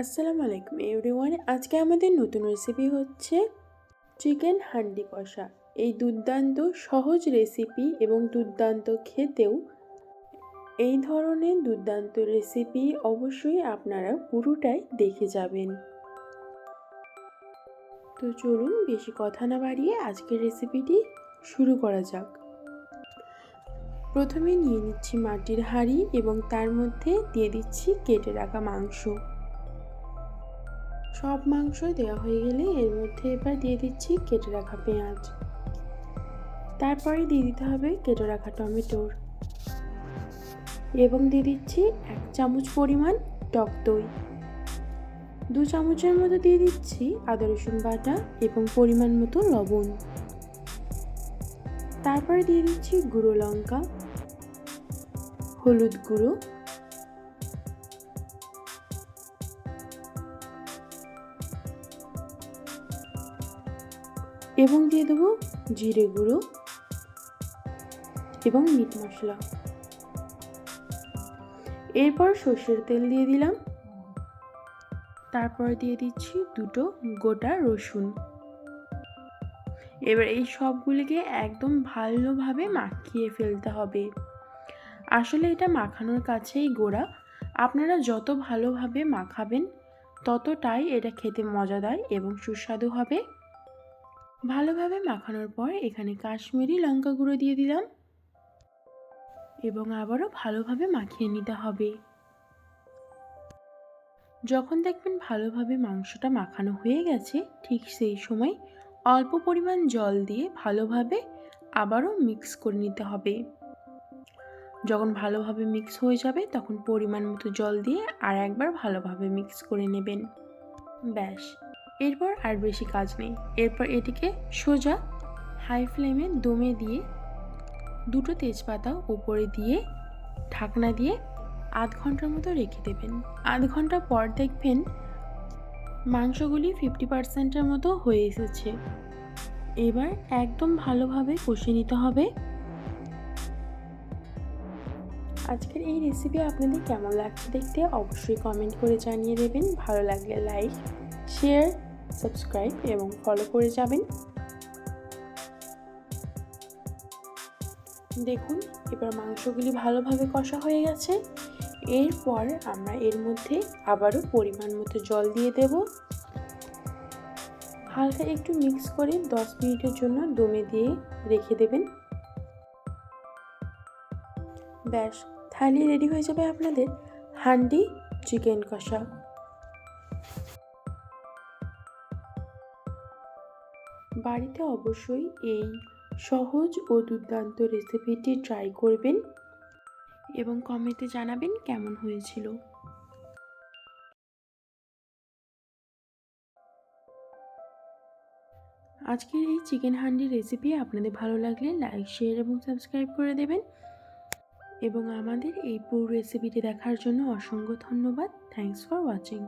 আসসালামু আলাইকুম এভরিওয়ান। আজকে আমাদের নতুন রেসিপি হচ্ছে চিকেন হান্ডি কষা। এই দুর্দান্ত, সহজ রেসিপি এবং দুর্দান্ত খেতেও এই ধরনের দুর্দান্ত রেসিপি অবশ্যই আপনারা পুরোটাই দেখে যাবেন। তো চলুন বেশি কথা না বাড়িয়ে আজকের রেসিপিটি শুরু করা যাক। প্রথমে নিয়ে নিচ্ছি মাটির হাঁড়ি এবং তার মধ্যে দিয়ে দিচ্ছি কেটে রাখা মাংস। সব মাংস দেওয়া হয়ে গেলে এর মধ্যে এবার দিয়ে দিচ্ছি কেটে রাখা পেঁয়াজ। তারপরে দিয়ে দিতে হবে কেটে রাখা টমেটোর। এবং দিয়ে দিচ্ছি এক চামচ পরিমাণ টক দই। দু চামচের মতো দিয়ে দিচ্ছি আদা রসুন বাটা এবং পরিমাণ মতো লবণ। তারপরে দিয়ে দিচ্ছি গুঁড়ো লঙ্কা, হলুদ গুঁড়ো এবং দিয়ে দেবো জিরে গুঁড়ো এবং মিট মশলা। এরপর সর্ষের তেল দিয়ে দিলাম। তারপর দিয়ে দিচ্ছি দুটো গোটা রসুন। এবার এই সবগুলিকে একদম ভালোভাবে মাখিয়ে ফেলতে হবে। আসলে এটা মাখানোর কাছেই গোড়া। আপনারা যত ভালোভাবে মাখাবেন, ততটাই এটা খেতে মজাদার এবং সুস্বাদু হবে। ভালোভাবে মাখানোর পর এখানে কাশ্মীরি লঙ্কা গুঁড়ো দিয়ে দিলাম। এবং আবারও ভালোভাবে মাখিয়ে নিতে হবে। যখন দেখবেন ভালোভাবে মাংসটা মাখানো হয়ে গেছে, ঠিক সেই সময় অল্প পরিমাণ জল দিয়ে ভালোভাবে আবারও মিক্স করে নিতে হবে। যখন ভালোভাবে মিক্স হয়ে যাবে, তখন পরিমাণ মতো জল দিয়ে আর একবার ভালোভাবে মিক্স করে নেবেন। ব্যাস। এরপর আর বেশি কাজ নেই। এরপর এটিকে সোজা হাই ফ্লেমে দমে দিয়ে দুটো তেজপাতা উপরে দিয়ে ঢাকনা দিয়ে আধ ঘণ্টার মতো রেখে দেবেন। আধ ঘণ্টা পর দেখবেন মাংসগুলি ফিফটি পার্সেন্টের মতো হয়ে এসেছে। এবার একদম ভালোভাবে কষে নিতে হবে। আজকের এই রেসিপি আপনাদের কেমন লাগছে দেখতে অবশ্যই কমেন্ট করে জানিয়ে দেবেন। ভালো লাগলে লাইক শেয়ার সাবস্ক্রাইব এবং ফলো করে যাবেন। দেখুন, এবার মাংসগুলি ভালোভাবে কষা হয়ে গেছে। এরপর আমরা এর মধ্যে আবারও পরিমাণ মতো জল দিয়ে দেব। হালকা একটু মিক্স করে দশ মিনিটের জন্য দমে দিয়ে রেখে দেবেন। ব্যাস থালি রেডি হয়ে যাবে আপনাদের হান্ডি চিকেন কষা। বাড়িতে অবশ্যই এই সহজ ও দুর্দান্ত রেসিপিটি ট্রাই করবেন এবং কমেন্টে জানাবেন কেমন হয়েছিল। আজকের এই চিকেন হান্ডি রেসিপি আপনাদের ভালো লাগলে লাইক শেয়ার এবং সাবস্ক্রাইব করে দেবেন। এবং আমাদের এই পুরো রেসিপিটি দেখার জন্য অসংখ্য ধন্যবাদ। Thanks for watching